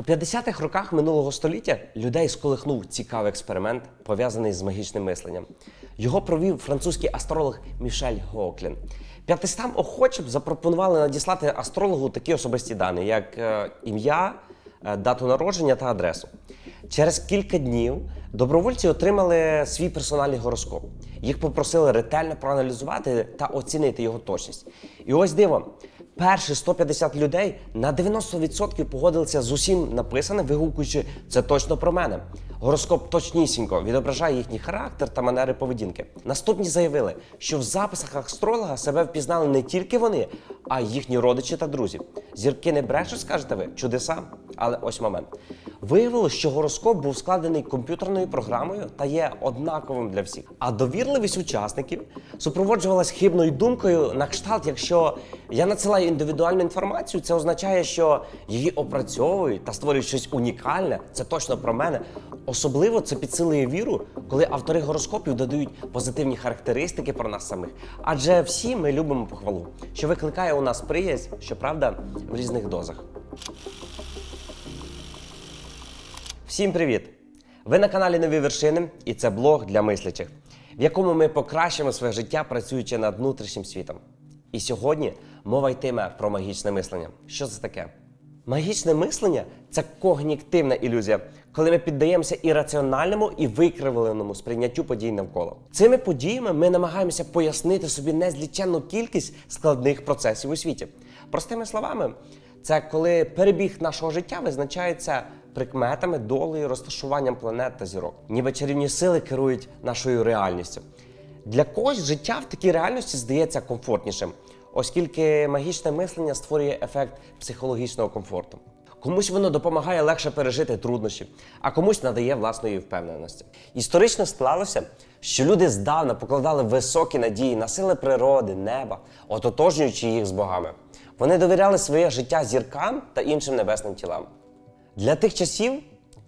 У 50-х роках минулого століття людей сколихнув цікавий експеримент, пов'язаний з магічним мисленням. Його провів французький астролог Мішель Гоклін. П'ятистам охочим запропонували надіслати астрологу такі особисті дані, як е, ім'я, е, дату народження та адресу. Через кілька днів добровольці отримали свій персональний гороскоп. Їх попросили ретельно проаналізувати та оцінити його точність. І ось диво. Перші 150 людей на 90% погодилися з усім написаним, вигукуючи це точно про мене. Гороскоп точнісінько відображає їхній характер та манери поведінки. Наступні заявили, що в записах астролога себе впізнали не тільки вони, а й їхні родичі та друзі. Зірки не брешуть, скажете ви, чудеса. Але ось момент. Виявилось, що гороскоп був складений комп'ютерною програмою та є однаковим для всіх. А довірливість учасників супроводжувалась хибною думкою на кшталт, якщо я надсилаю індивідуальну інформацію, це означає, що її опрацьовують та створюють щось унікальне. Це точно про мене. Особливо це підсилує віру, коли автори гороскопів додають позитивні характеристики про нас самих. Адже всі ми любимо похвалу, що викликає у нас приязнь, щоправда, в різних дозах. Всім привіт! Ви на каналі Нові вершини, і це блог для мислячих, в якому ми покращимо своє життя, працюючи над внутрішнім світом. І сьогодні мова йтиме про магічне мислення. Що це таке? Магічне мислення це когнітивна ілюзія, коли ми піддаємося ірраціональному і викривленому сприйняттю подій навколо. Цими подіями ми намагаємося пояснити собі незліченну кількість складних процесів у світі. Простими словами, це коли перебіг нашого життя визначається прикметами, долею, розташуванням планет та зірок. Ніби чарівні сили керують нашою реальністю. Для когось життя в такій реальності здається комфортнішим, оскільки магічне мислення створює ефект психологічного комфорту. Комусь воно допомагає легше пережити труднощі, а комусь надає власної впевненості. Історично склалося, що люди здавна покладали високі надії на сили природи, неба, ототожнюючи їх з богами. Вони довіряли своє життя зіркам та іншим небесним тілам. Для тих часів,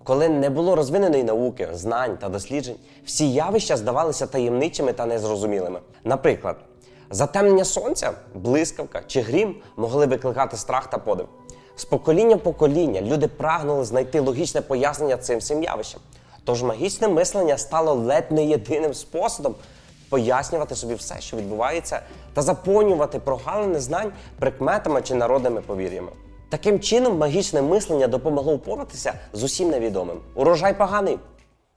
коли не було розвиненої науки, знань та досліджень, всі явища здавалися таємничими та незрозумілими. Наприклад, затемнення сонця, блискавка чи грім могли викликати страх та подив. З покоління в покоління люди прагнули знайти логічне пояснення цим всім явищам. Тож магічне мислення стало ледь не єдиним способом пояснювати собі все, що відбувається, та заповнювати прогалини знань прикметами чи народними повір'ями. Таким чином, магічне мислення допомогло впоратися з усім невідомим. Урожай поганий.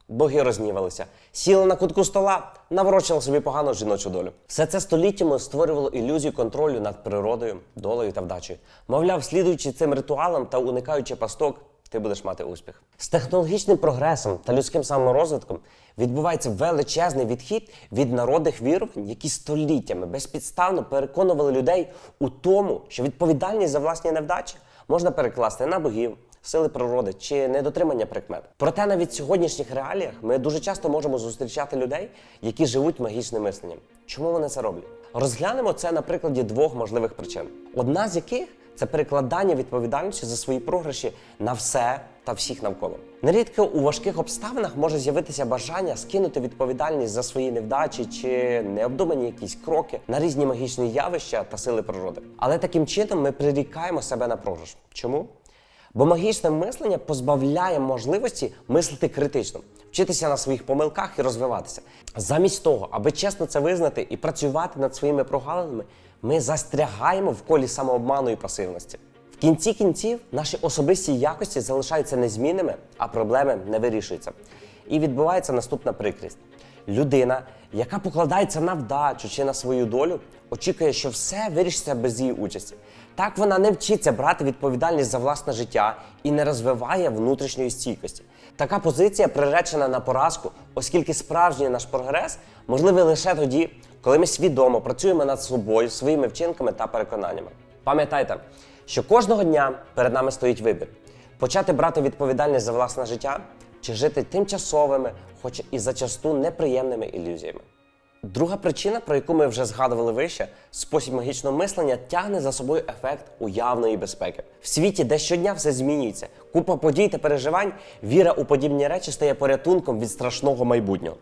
Боги рознівалися, сіли на кутку стола, наворочили собі погану жіночу долю. Все це століттями створювало ілюзію контролю над природою, долею та вдачею. Мовляв, слідуючи цим ритуалам та уникаючи пасток, ти будеш мати успіх. З технологічним прогресом та людським саморозвитком відбувається величезний відхід від народних вірувань, які століттями безпідставно переконували людей у тому, що відповідальність за власні невдачі можна перекласти на богів, сили природи чи недотримання прикмет. Проте навіть в сьогоднішніх реаліях ми дуже часто можемо зустрічати людей, які живуть магічним мисленням. Чому вони це роблять? Розглянемо це на прикладі двох можливих причин. Одна з яких це перекладання відповідальності за свої програші на все та всіх навколо. Нерідко у важких обставинах може з'явитися бажання скинути відповідальність за свої невдачі чи необдумані якісь кроки на різні магічні явища та сили природи. Але таким чином ми прирікаємо себе на програш. Чому? Бо магічне мислення позбавляє можливості мислити критично, вчитися на своїх помилках і розвиватися. Замість того, аби чесно це визнати і працювати над своїми прогалинами, ми застрягаємо в колі самообману і пасивності. В кінці кінців наші особисті якості залишаються незмінними, а проблеми не вирішуються. І відбувається наступна прикрість. Людина, яка покладається на вдачу чи на свою долю, очікує, що все вирішиться без її участі. Так вона не вчиться брати відповідальність за власне життя і не розвиває внутрішньої стійкості. Така позиція приречена на поразку, оскільки справжній наш прогрес можливий лише тоді, коли ми свідомо працюємо над собою, своїми вчинками та переконаннями. Пам'ятайте, що кожного дня перед нами стоїть вибір: почати брати відповідальність за власне життя чи жити тимчасовими, хоч і зачасту неприємними ілюзіями. Друга причина, про яку ми вже згадували вище, спосіб магічного мислення тягне за собою ефект уявної безпеки. В світі, де щодня все змінюється, купа подій та переживань, віра у подібні речі стає порятунком від страшного майбутнього.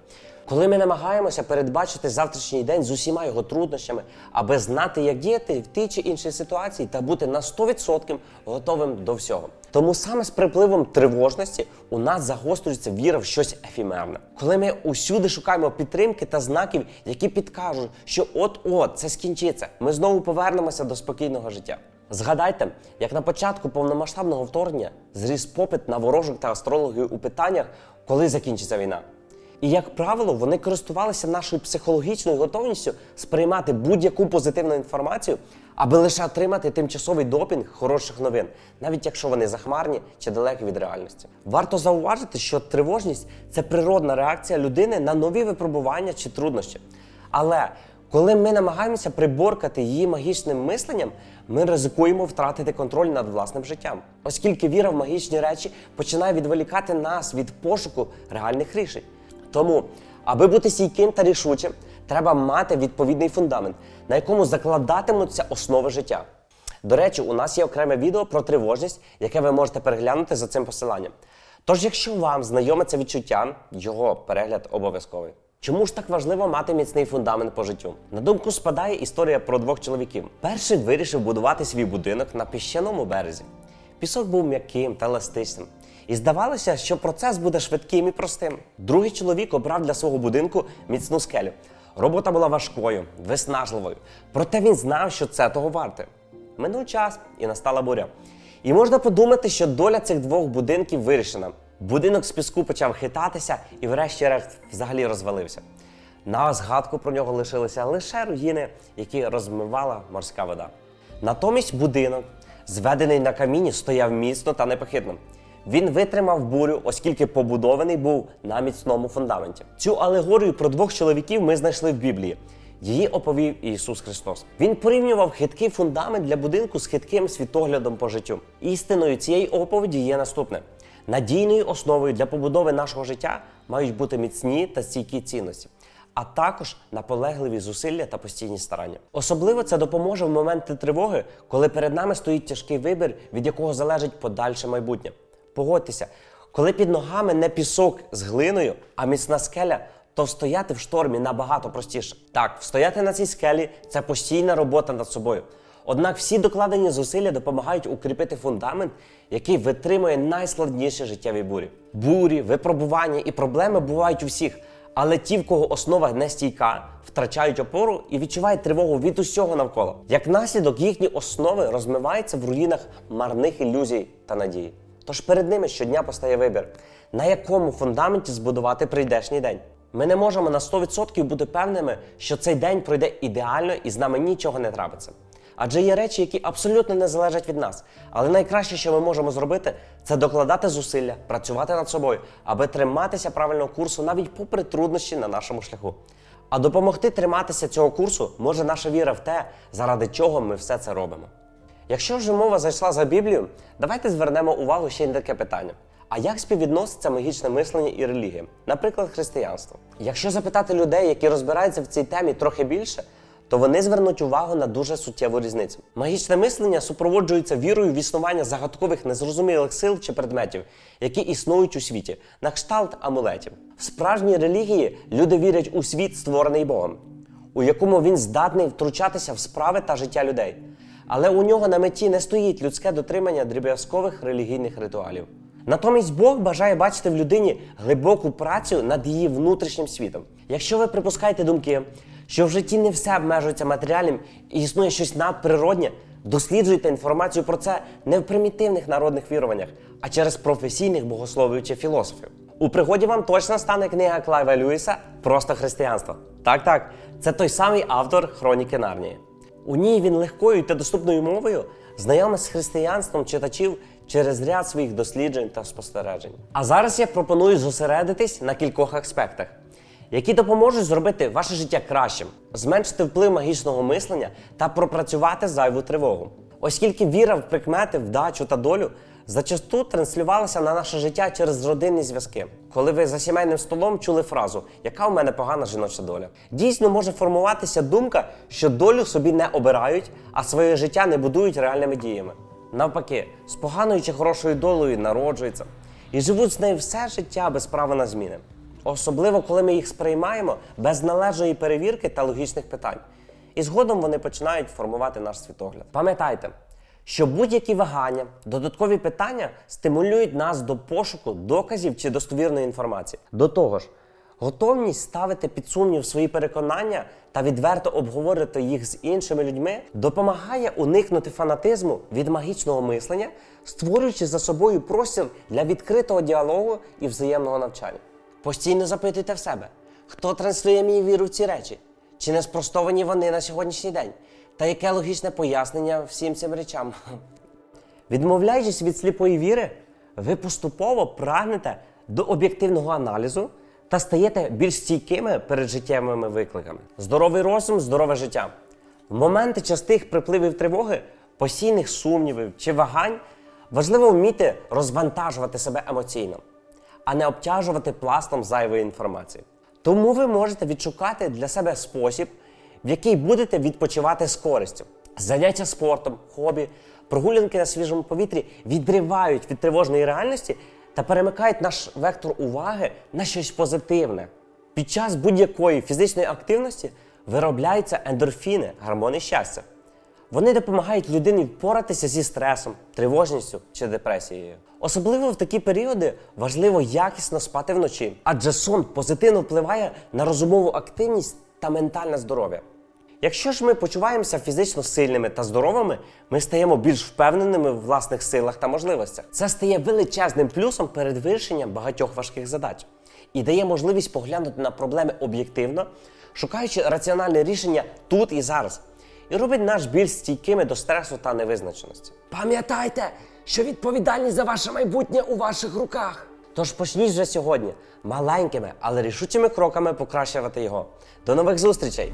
Коли ми намагаємося передбачити завтрашній день з усіма його труднощами, аби знати, як діяти в тій чи іншій ситуації та бути на 100% готовим до всього. Тому саме з припливом тривожності у нас загострюється віра в щось ефімерне. Коли ми усюди шукаємо підтримки та знаків, які підкажуть, що от-от це скінчиться, ми знову повернемося до спокійного життя. Згадайте, як на початку повномасштабного вторгнення зріс попит на ворожок та астрологів у питаннях, коли закінчиться війна. І, як правило, вони користувалися нашою психологічною готовністю сприймати будь-яку позитивну інформацію, аби лише отримати тимчасовий допінг хороших новин, навіть якщо вони захмарні чи далекі від реальності. Варто зауважити, що тривожність це природна реакція людини на нові випробування чи труднощі. Але коли ми намагаємося приборкати її магічним мисленням, ми ризикуємо втратити контроль над власним життям, оскільки віра в магічні речі починає відволікати нас від пошуку реальних рішень. Тому, аби бути стійким та рішучим, треба мати відповідний фундамент, на якому закладатимуться основи життя. До речі, у нас є окреме відео про тривожність, яке ви можете переглянути за цим посиланням. Тож, якщо вам знайоме це відчуття, його перегляд обов'язковий. Чому ж так важливо мати міцний фундамент по життю? На думку спадає історія про двох чоловіків. Перший вирішив будувати свій будинок на піщаному березі. Пісок був м'яким та еластичним. І здавалося, що процес буде швидким і простим. Другий чоловік обрав для свого будинку міцну скелю. Робота була важкою, виснажливою. Проте він знав, що це того варте. Минув час і настала буря. І можна подумати, що доля цих двох будинків вирішена. Будинок з піску почав хитатися і, врешті-решт, взагалі розвалився. На згадку про нього лишилися лише руїни, які розмивала морська вода. Натомість будинок, зведений на каміні, стояв міцно та непохитно. Він витримав бурю, оскільки побудований був на міцному фундаменті. Цю алегорію про двох чоловіків ми знайшли в Біблії. Її оповів Ісус Христос. Він порівнював хиткий фундамент для будинку з хитким світоглядом по життю. Істиною цієї оповіді є наступне: надійною основою для побудови нашого життя мають бути міцні та стійкі цінності. А також наполегливі зусилля та постійні старання. Особливо це допоможе в моменти тривоги, коли перед нами стоїть тяжкий вибір, від якого залежить подальше майбутнє. Погодьтеся, коли під ногами не пісок з глиною, а міцна скеля, то встояти в штормі набагато простіше. Так, встояти на цій скелі це постійна робота над собою. Однак всі докладені зусилля допомагають укріпити фундамент, який витримує найскладніші життєві бурі. Бурі, випробування і проблеми бувають у всіх, але ті, в кого основа не стійка, втрачають опору і відчувають тривогу від усього навколо. Як наслідок, їхні основи розмиваються в руїнах марних ілюзій та надії. Тож перед ними щодня постає вибір, на якому фундаменті збудувати прийдешній день. Ми не можемо на 100% бути певними, що цей день пройде ідеально і з нами нічого не трапиться. Адже є речі, які абсолютно не залежать від нас. Але найкраще, що ми можемо зробити, це докладати зусилля, працювати над собою, аби триматися правильного курсу навіть попри труднощі на нашому шляху. А допомогти триматися цього курсу може наша віра в те, заради чого ми все це робимо. Якщо вже мова зайшла за Біблію, давайте звернемо увагу ще й на таке питання. А як співвідноситься магічне мислення і релігія, наприклад, християнство? Якщо запитати людей, які розбираються в цій темі трохи більше, то вони звернуть увагу на дуже суттєву різницю. Магічне мислення супроводжується вірою в існування загадкових незрозумілих сил чи предметів, які існують у світі, на кшталт амулетів. В справжній релігії люди вірять у світ, створений Богом, у якому він здатний втручатися в справи та життя людей. Але у нього на меті не стоїть людське дотримання дріб'язкових релігійних ритуалів. Натомість Бог бажає бачити в людині глибоку працю над її внутрішнім світом. Якщо ви припускаєте думки, що в житті не все обмежується матеріальним і існує щось надприроднє, досліджуйте інформацію про це не в примітивних народних віруваннях, а через професійних богословів чи філософів. У пригоді вам точно стане книга Клайва Льюіса Просто християнство. Так, так, це той самий автор Хроніки Нарнії. У ній він легкою та доступною мовою знайомить з християнством читачів через ряд своїх досліджень та спостережень. А зараз я пропоную зосередитись на кількох аспектах, які допоможуть зробити ваше життя кращим, зменшити вплив магічного мислення та пропрацювати зайву тривогу. Оскільки віра в прикмети, вдачу та долю зачасту транслювалася на наше життя через родинні зв'язки. Коли ви за сімейним столом чули фразу Яка у мене погана жіноча доля? Дійсно може формуватися думка, що долю собі не обирають, а своє життя не будують реальними діями. Навпаки, з поганою чи хорошою долею народжуються і живуть з нею все життя без права на зміни. особливо коли ми їх сприймаємо без належної перевірки та логічних питань. І згодом вони починають формувати наш світогляд. Пам'ятайте, що будь-які вагання, додаткові питання стимулюють нас до пошуку доказів чи достовірної інформації. До того ж, готовність ставити під сумнів свої переконання та відверто обговорити їх з іншими людьми допомагає уникнути фанатизму від магічного мислення, створюючи за собою простір для відкритого діалогу і взаємного навчання. Постійно запитуйте в себе, хто транслює мені віру в ці речі, чи не спростовані вони на сьогоднішній день, та яке логічне пояснення всім цим речам. Відмовляючись від сліпої віри, ви поступово прагнете до об'єктивного аналізу та стаєте більш стійкими перед життєвими викликами. Здоровий розум, здорове життя. В моменти частих припливів тривоги, постійних сумнівів чи вагань важливо вміти розвантажувати себе емоційно, а не обтяжувати пластом зайвої інформації. Тому ви можете відшукати для себе спосіб, в який будете відпочивати з користю. Заняття спортом, хобі, прогулянки на свіжому повітрі відривають від тривожної реальності та перемикають наш вектор уваги на щось позитивне. Під час будь-якої фізичної активності виробляються ендорфіни, гормони щастя. Вони допомагають людині впоратися зі стресом, тривожністю чи депресією. Особливо в такі періоди важливо якісно спати вночі, адже сон позитивно впливає на розумову активність та ментальне здоров'я. Якщо ж ми почуваємося фізично сильними та здоровими, ми стаємо більш впевненими в власних силах та можливостях. Це стає величезним плюсом перед вирішенням багатьох важких задач і дає можливість поглянути на проблеми об'єктивно, шукаючи раціональне рішення тут і зараз, і робить нас більш стійкими до стресу та невизначеності. Пам'ятайте, що відповідальність за ваше майбутнє у ваших руках. Тож почніть вже сьогодні маленькими, але рішучими кроками покращувати його. До нових зустрічей!